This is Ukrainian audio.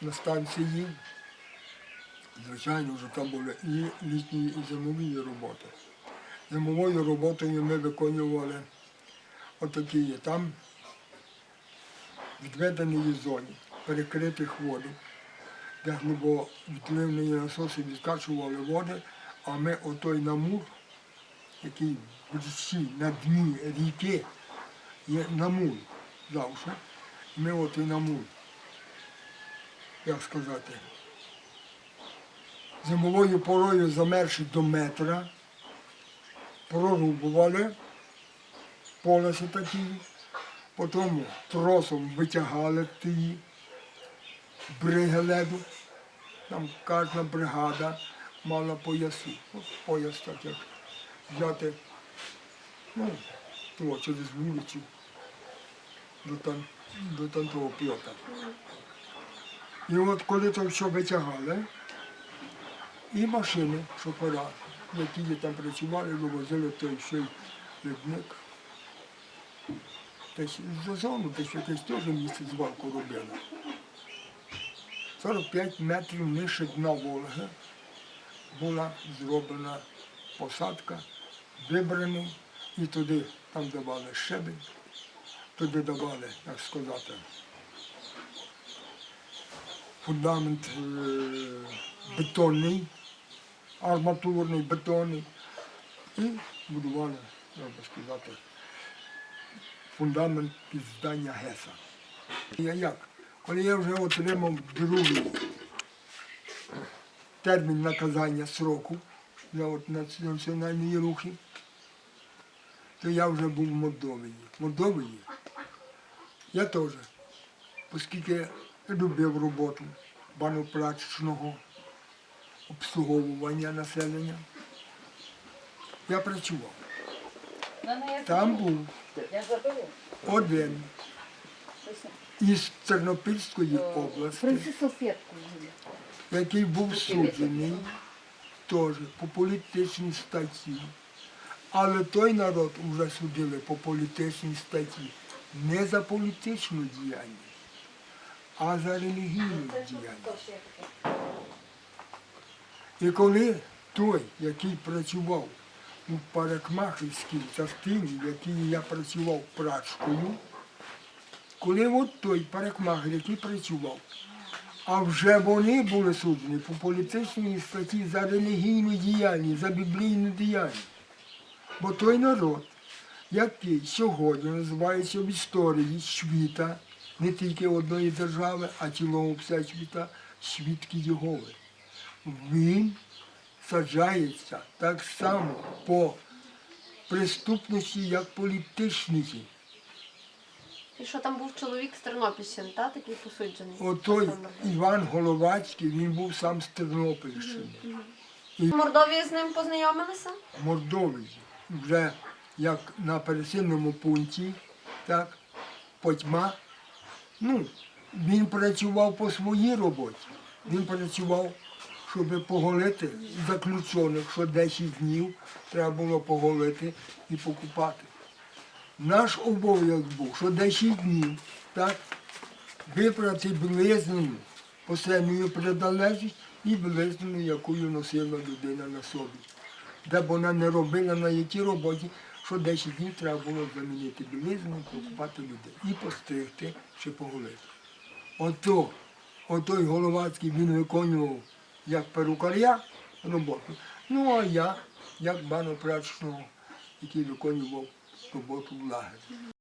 на станції. Звичайно, вже там були і літні, і зимові роботи. Зимовою роботою ми виконували отакі. Там в відведеній зоні перекритих води, де глибовідливні насоси відкачували води, а ми отой намур, який в річці на дні ріки, є намур завжди. Ми отой намур, як сказати, зимовою порою замерзши до метра, прорубували полоси такі, потім тросом витягали ті бриги леду. Там кожна бригада мала пояси. От пояс так як взяти ну, того, через вулицю до, там, до там п'ята. І от коли то все витягали, і машини, шофера, які там працювали, вивозили той ще ледник. Десь за зону, десь якесь теж місце звалку робили. 45 метрів нижче дна Волги була зроблена посадка, вибраний, і туди там давали щебень, туди давали, як сказати, фундамент е, бетонний, арматурний, бетонний. І будували, треба сказати, фундамент під здання ГЕСа. Я як? Коли я вже отримав другий термін наказання сроку за національні рухи, то я вже був в Молдовії. В Молдовії я теж, оскільки любив роботу банопрачечного обслуговування населення, я працював. Там був один із Тернопільської області, який був суджений теж по політичній статті. Але той народ вже судили по політичній статті не за політичну діяльність, а за релігійну діяльність. І коли той, який працював у парикмахерській частині, в якій я працював прачкою, коли от той парикмахер, який працював, а вже вони були суджені по політичній статті за релігійну діяльність, за біблійну діяльність. Бо той народ, який сьогодні називається в історії світа, не тільки одної держави, а цілого всесвіта, свідки Єгови. Він саджається так само по преступності, як політичній. І що там був чоловік з Тернопільщини, та такий посуджений? Отой Іван Головацький, він був сам з Тернопільщини. В Мордовії з ним познайомилися? Мордовії. Вже як на пересильному пункті, так, потьма. Ну, він працював по своїй роботі. Він працював, щоб поголити заключених, що 10 днів треба було поголити і покупати. Наш обов'язок був, що 10 днів, так, вибрати білизнину, посильною приналежність і білизнину, яку носила людина на собі. Де б вона не робила на якій роботі, що 10 днів треба було замінити білизну, покупати людей і постригти чи погулити. Ото, отой Головацький він виконував як перукаря роботу. Ну а я, як банопрачного, який виконував роботу в лагері.